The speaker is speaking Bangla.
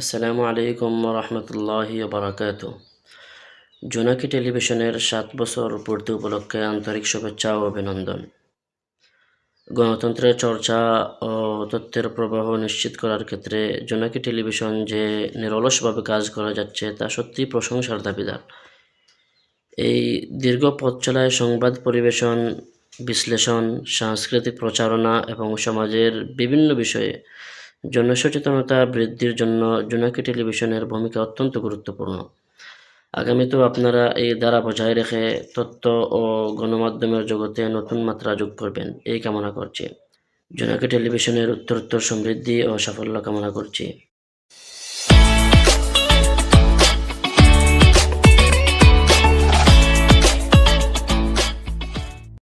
আসসালামু আলাইকুম রহমতুল্লাহ বারাকাত জোনাকি টেলিভিশনের সাত বছর পূর্তি উপলক্ষে আন্তরিক শুভেচ্ছা ও অভিনন্দন। গণতন্ত্রের চর্চা ও তথ্যের প্রবাহ নিশ্চিত করার ক্ষেত্রে জোনাকি টেলিভিশন যে নিরলসভাবে কাজ করা যাচ্ছে, তা সত্যি প্রশংসার দাবিদার। এই দীর্ঘ পথ চলায় সংবাদ পরিবেশন, বিশ্লেষণ, সাংস্কৃতিক প্রচারণা এবং সমাজের বিভিন্ন বিষয়ে জনসচেতনতা বৃদ্ধির জন্য জোনাকি টেলিভিশনের ভূমিকা অত্যন্ত গুরুত্বপূর্ণ। আগামীতেও আপনারা এই দ্বারা বজায় রেখে তথ্য ও গণমাধ্যমের জগতে নতুন মাত্রা যোগ করবেন, এই কামনা করছি। জোনাকি টেলিভিশনের উত্তরোত্তর সমৃদ্ধি ও সাফল্য কামনা করছি।